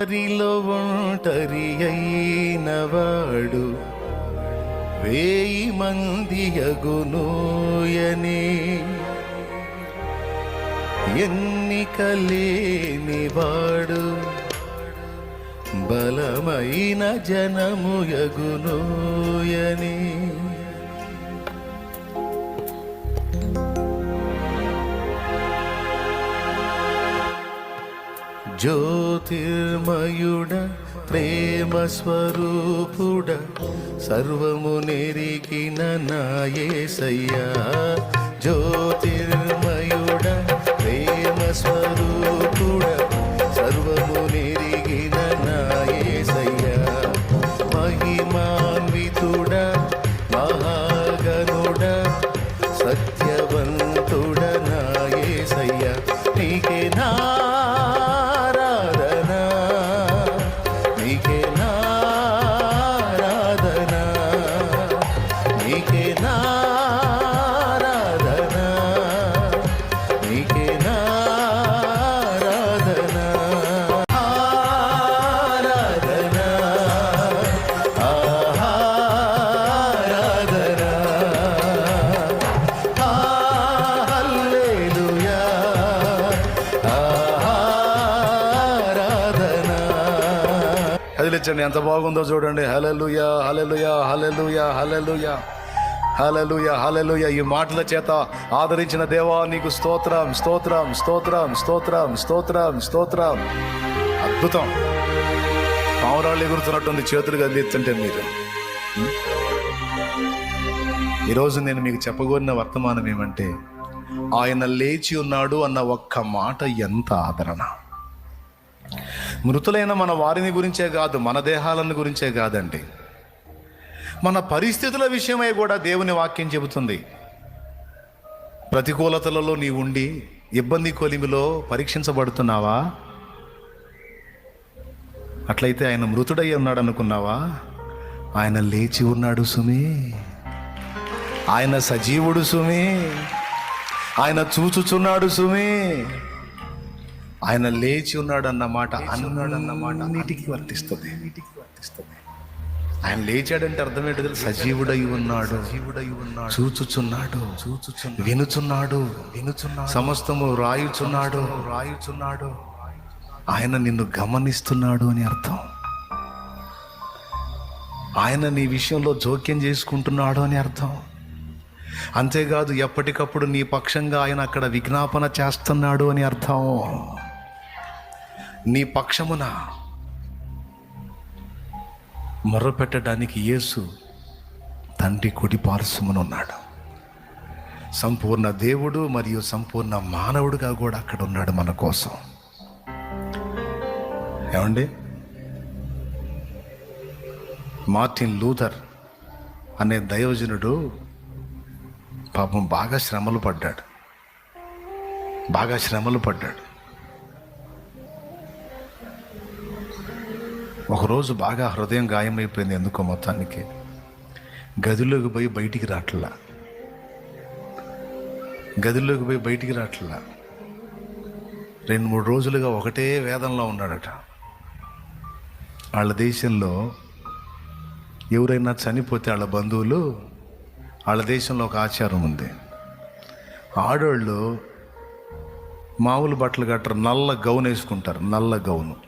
వారిలో ఒంటరి అయినవాడు వేయి మంది యగునూయని ఎన్నికలేనివాడు. బలమైన జనము యగునూయని జ్యోతిర్మయుడ ప్రేమ స్వరూపుడ సర్వము నెరిగిన నాయసయ్యా. జ్యోతిర్మయుడ ప్రేమ స్వరూ కదిలించండి ఎంత బాగుందో చూడండి. హల్లెలూయా హల్లెలూయా హల్లెలూయా హల్లెలూయా. హల్లెలూయా హల్లెలూయా. ఈ మాటల చేత ఆదరించిన దేవా నీకు స్తోత్రం స్తోత్రం స్తోత్రం స్తోత్రం స్తోత్రం స్తోత్రం. అద్భుతం. పావురాళ్ళు ఎగురుతున్నట్టుంది చేతులు కదిలిస్తుంటే మీరు. ఈరోజు నేను మీకు చెప్పగోరిన వర్తమానం ఏమంటే ఆయన లేచి ఉన్నాడు అన్న ఒక్క మాట ఎంత ఆదరణ. మృతులైన మన వారిని గురించే కాదు మన దేహాలను గురించే కాదండి. మన పరిస్థితుల విషయమై కూడా దేవుని వాక్యం చెబుతుంది. ప్రతికూలతలలో నీ ఉండి ఇబ్బంది కొలిమిలో పరీక్షించబడుతున్నావా? అట్లయితే ఆయన మృతుడై ఉన్నాడు అనుకున్నావా ఆయన లేచి ఉన్నాడు సుమి. ఆయన సజీవుడు సుమి. ఆయన చూచుచున్నాడు సుమి. ఆయన లేచి ఉన్నాడు అన్నమాట అన్నాడు అన్నమాట అన్నిటికీ వర్తిస్తుంది. వర్తిస్తుంది. ఆయన లేచాడంటే అర్థం ఏంటో సజీవుడై ఉన్నాడు సజీవుడై ఉన్నాడు చూచుచున్నాడు చూచుచున్నాడు వినుచున్నాడు వినుచున్నాడు సమస్తము రాయుచున్నాడు. రాయుచున్నాడు. ఆయన నిన్ను గమనిస్తున్నాడు అని అర్థం. ఆయన నీ విషయంలో జోక్యం చేసుకుంటున్నాడు అని అర్థం. అంతేకాదు ఎప్పటికప్పుడు నీ పక్షంగా ఆయన అక్కడ విజ్ఞాపన చేస్తున్నాడు అని అర్థం. నీ పక్షమున మొర్రపెట్టడానికి యేసు తండ్రి కుడి పార్శ్వమున ఉన్నాడు. సంపూర్ణ దేవుడు మరియు సంపూర్ణ మానవుడిగా కూడా అక్కడ ఉన్నాడు మన కోసం. ఏమండి? మార్టిన్ లూథర్ అనే దైవజనుడు పాపం బాగా శ్రమలు పడ్డాడు. బాగా శ్రమలు పడ్డాడు. ఒకరోజు బాగా హృదయం గాయమైపోయింది ఎందుకో మొత్తానికి. గదిలోకి పోయి బయటికి రాట్లా. గదిలోకి పోయి బయటికి రాట్లా. రెండు మూడు రోజులుగా ఒకటే వేదంలో ఉన్నాడట. వాళ్ళ దేశంలో ఎవరైనా చనిపోతే వాళ్ళ బంధువులు వాళ్ళ దేశంలో ఒక ఆచారం ఉంది. ఆడవాళ్ళు మామూలు బట్టలు కట్టరు నల్ల గౌన్ వేసుకుంటారు నల్ల గౌను.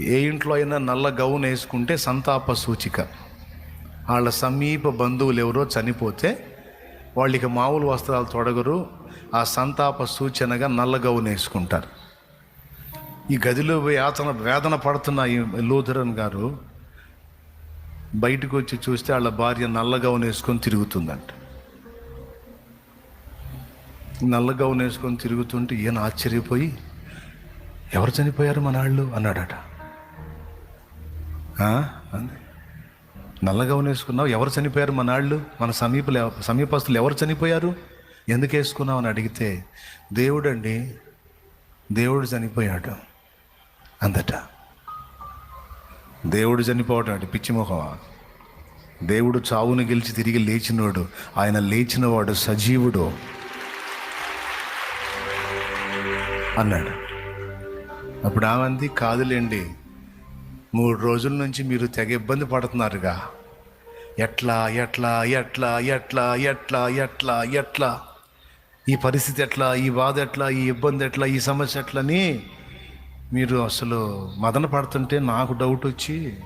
ఏ ఇంట్లో అయినా నల్ల గౌన్ వేసుకుంటే సంతాప సూచిక. వాళ్ళ సమీప బంధువులు ఎవరో చనిపోతే వాళ్ళకి మామూలు వస్త్రాలు తొడగరు ఆ సంతాప సూచనగా నల్ల గౌన్ వేసుకుంటారు. ఈ గదిలో యాతన వేదన పడుతున్న ఈ లూథరన్ గారు బయటకు వచ్చి చూస్తే వాళ్ళ భార్య నల్ల గౌన్ వేసుకొని తిరుగుతుందంట. నల్ల గౌన్ వేసుకొని తిరుగుతుంటే ఈయన ఆశ్చర్యపోయి ఎవరు చనిపోయారు మన వాళ్ళు? అన్నాడట. అంది నల్ల వేసుకున్నావు ఎవరు చనిపోయారు? మన వాళ్ళు మన సమీపలు సమీపస్తులు ఎవరు చనిపోయారు? ఎందుకు వేసుకున్నావు అని అడిగితే దేవుడండి దేవుడు చనిపోయాడు అందట. దేవుడు చనిపోవటం అంటే పిచ్చిమొహమా దేవుడు చావును గెలిచి తిరిగి లేచినవాడు ఆయన లేచినవాడు సజీవుడు అన్నాడు. అప్పుడు ఆమంది కాదులేండి మూడు రోజుల నుంచి మీరు తెగ ఇబ్బంది పడుతున్నారుగా. ఎట్లా ఎట్లా ఎట్లా ఎట్లా ఎట్లా ఎట్లా ఎట్లా? ఈ పరిస్థితి ఎట్లా ఈ బాధ ఎట్లా ఈ ఇబ్బంది ఎట్లా ఈ సమస్య ఎట్లని మీరు అసలు మదన పడుతుంటే నాకు డౌట్ వచ్చి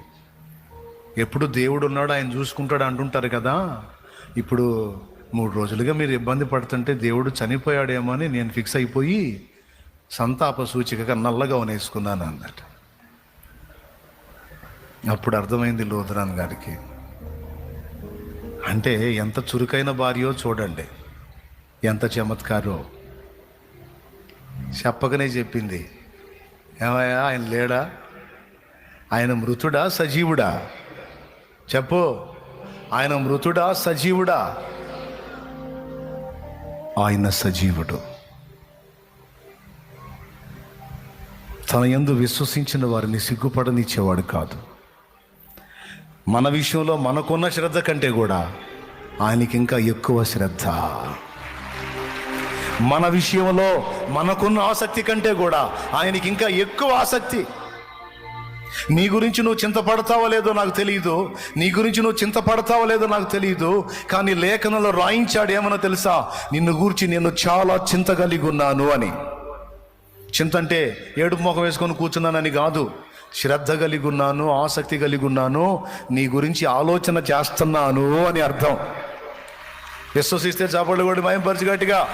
ఎప్పుడు దేవుడు ఉన్నాడు ఆయన చూసుకుంటాడు అంటుంటారు కదా. ఇప్పుడు మూడు రోజులుగా మీరు ఇబ్బంది పడుతుంటే దేవుడు చనిపోయాడేమో అని నేను ఫిక్స్ అయిపోయి సంతాప సూచికగా నల్లగా వేసుకున్నాను అన్నట్టు. అప్పుడు అర్థమైంది లూథరాన్ గారికి. అంటే ఎంత చురుకైన భార్యో చూడండి. ఎంత చమత్కారో. చెప్పకనే చెప్పింది. ఏమయ్యా ఆయన లేడా? ఆయన మృతుడా సజీవుడా? చెప్పు. ఆయన మృతుడా సజీవుడా? ఆయన సజీవుడు. తన ఎందు విశ్వసించిన వారిని సిగ్గుపడనిచ్చేవాడు కాదు. మన విషయంలో మనకున్న శ్రద్ధ కంటే కూడా ఆయనకి ఇంకా ఎక్కువ శ్రద్ధ. మన విషయంలో మనకున్న ఆసక్తి కంటే కూడా ఆయనకి ఇంకా ఎక్కువ ఆసక్తి. నీ గురించి నువ్వు చింతపడతావో లేదో నాకు తెలియదు నీ గురించి నువ్వు చింతపడతావో లేదో నాకు తెలియదు కానీ లేఖనంలో రాయించాడు ఏమన్నా తెలుసా? నిన్ను గూర్చి నేను చాలా చింత కలిగి ఉన్నాను అని. చింత అంటే ఏడుపు మొఖం వేసుకొని కూర్చున్నానని కాదు. శ్రద్ధ కలిగి ఉన్నాను ఆసక్తి కలిగి ఉన్నాను నీ గురించి ఆలోచన చేస్తున్నాను అని అర్థం. విశ్వసిస్తే చాపళ్ళు కూడా మయంపరిచి గట్టిగా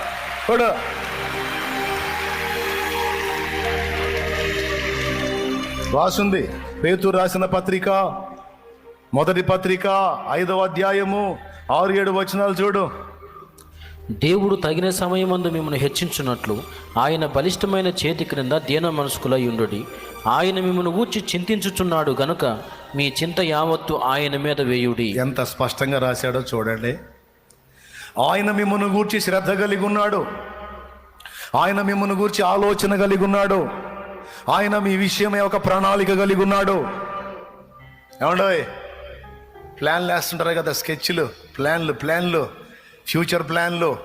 కూడా. రాసుంది. పేతు రాసిన పత్రిక మొదటి పత్రిక ఐదవ అధ్యాయము ఆరు ఏడు వచనాలు చూడు. దేవుడు తగిన సమయమందు మిమ్మల్ని హెచ్చించున్నట్లు ఆయన బలిష్టమైన చేతి క్రింద దీన మనస్కులై ఉండుడి. ఆయన మిమ్మల్ని ఊర్చి చింతించుచున్నాడు గనుక మీ చింత యావత్తు ఆయన మీద వేయుడి. ఎంత స్పష్టంగా రాశాడో చూడండి. ఆయన మిమ్మల్ని గూర్చి శ్రద్ధ కలిగి ఉన్నాడు. ఆయన మిమ్మల్ని గూర్చి ఆలోచన కలిగి ఉన్నాడు. ఆయన మీ విషయమే ఒక ప్రణాళిక కలిగి ఉన్నాడు. ఏమండోయ్? ప్లాన్లు వేస్తుంటారు కదా స్కెచ్లు ప్లాన్లు ప్లాన్లు. ఫ్యూచర్ ప్లాన్లో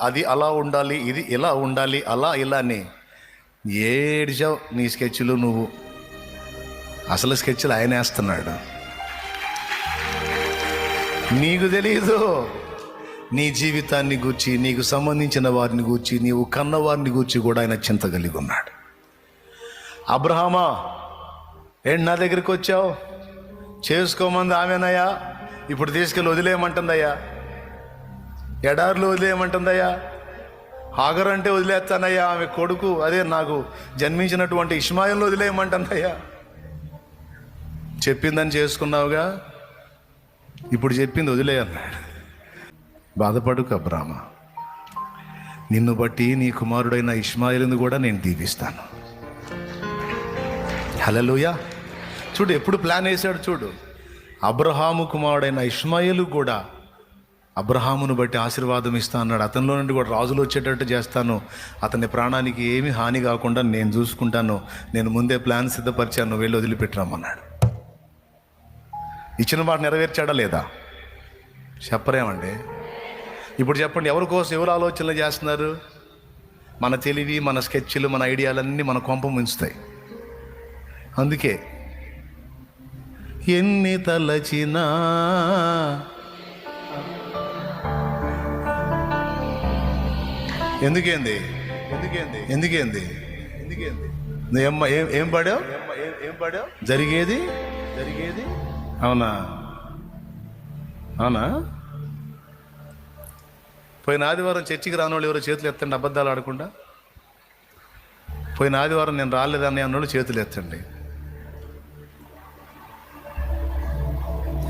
అది అలా ఉండాలి ఇది ఇలా ఉండాలి అలా ఇలా అని ఏడిచావు నీ స్కెచ్లు నువ్వు. అసలు స్కెచ్లు ఆయన వేస్తున్నాడు. నీకు తెలియదు నీ జీవితాన్ని గూర్చి నీకు సంబంధించిన వారిని గూర్చి నీవు కన్నవారిని గూర్చి కూడా ఆయన చింత కలిగి ఉన్నాడు. అబ్రహామా ఏంటి నా దగ్గరికి వచ్చావు? చేసుకోమంది ఆమెనయ్యా? ఇప్పుడు తీసుకెళ్ళి వదిలేయమంటుందయ్యా? ఎడార్లు వదిలేయమంటుందయ్యా. హాగర్ అంటే వదిలేస్తానయ్యా ఆమె కొడుకు. అదే నాకు జన్మించినటువంటి ఇస్మాయిల్ని వదిలేయమంటుందయ్యా. చెప్పిందని చేసుకున్నావుగా? ఇప్పుడు చెప్పింది వదిలేయన్నాడు. బాధపడుకు అబ్రామ నిన్ను బట్టి నీ కుమారుడైన ఇస్మాయిల్ని కూడా నేను దీవిస్తాను. హలలుయా చూడు ఎప్పుడు ప్లాన్ వేశాడు చూడు. అబ్రహాము కుమారుడైన ఇస్మాయిలు కూడా అబ్రహామును బట్టి ఆశీర్వాదం ఇస్తా అన్నాడు. అతనిలో నుండి కూడా రాజులు వచ్చేటట్టు చేస్తాను. అతని ప్రాణానికి ఏమీ హాని కాకుండా నేను చూసుకుంటాను. నేను ముందే ప్లాన్ సిద్ధపరిచాను. వెళ్ళి వదిలిపెట్టరామన్నాడు ఇచ్చిన వాడు నెరవేర్చాడా లేదా? చెప్పరేమండి. ఇప్పుడు చెప్పండి ఎవరి కోసం ఎవరు ఆలోచనలు చేస్తున్నారు? మన తెలివి మన స్కెచ్లు మన ఐడియాలన్నీ మన కొంప ముంచుతాయి. అందుకే ఎన్ని తలచినా ఎందుకేంది? ఎందుకేంది? ఎందుకేంది ఎందుకేంది నువ్వు ఏం ఏం ఏం పాడావు? ఏం పాడావు జరిగేది? జరిగేది అవునా? అవునా? పోయిన ఆదివారం చర్చికి రాని వాళ్ళు ఎవరో చేతులు ఎత్తండి అబద్ధాలు ఆడకుండా. పోయిన ఆదివారం నేను రాలేదని అన్నోళ్ళు చేతులు ఎత్తండి.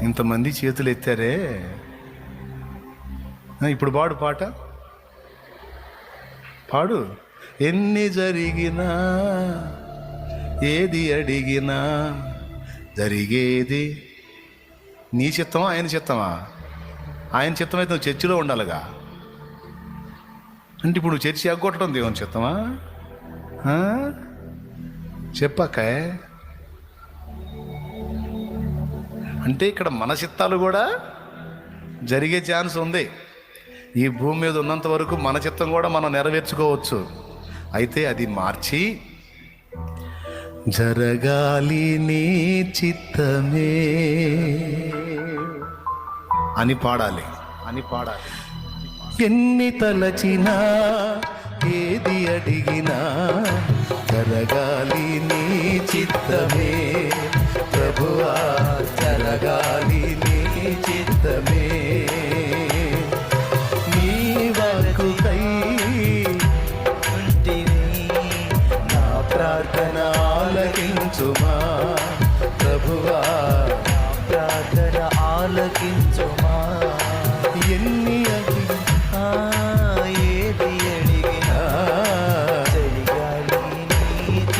ఇంతమంది చేతులు ఎత్తారే? ఇప్పుడు బాడు పాట. పాడు. ఎన్ని జరిగినా ఏది అడిగినా జరిగేది. నీ చిత్తమా ఆయన చిత్తమా? ఆయన చిత్తమైతే నువ్వు చర్చిలో ఉండాలిగా. అంటే ఇప్పుడు నువ్వు చర్చి ఎగ్గొట్టడం దేవుని చిత్తమా? చెప్పాక. అంటే ఇక్కడ మన చిత్తాలు కూడా జరిగే ఛాన్స్ ఉంది. ఈ భూమి మీద ఉన్నంత వరకు మన చిత్తం కూడా మనం నెరవేర్చుకోవచ్చు. అయితే అది మార్చి జరగాలి నీ చిత్తమే అని పాడాలి. అని పాడాలి. ఎన్ని తలచినా ఏది అడిగినా జరగాలి నీ చిత్తమే. ప్రభువా జరగాలి నీ చిత్తమే.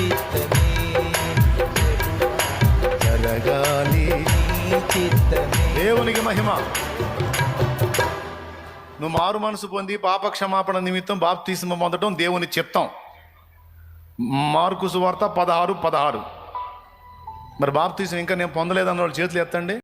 చిత్తమే జరగాలి చిత్తమే దేవునికి మహిమ. నువ్వు మారు మనసు పొంది పాప క్షమాపణ నిమిత్తం బాప్తీసం పొందడం దేవుని చెప్తాం. మార్కు సువార్త పదహారు పదహారు. మరి బాప్తీసం ఇంకా నేను పొందలేదన్న వాళ్ళు చేతులు ఎత్తండి.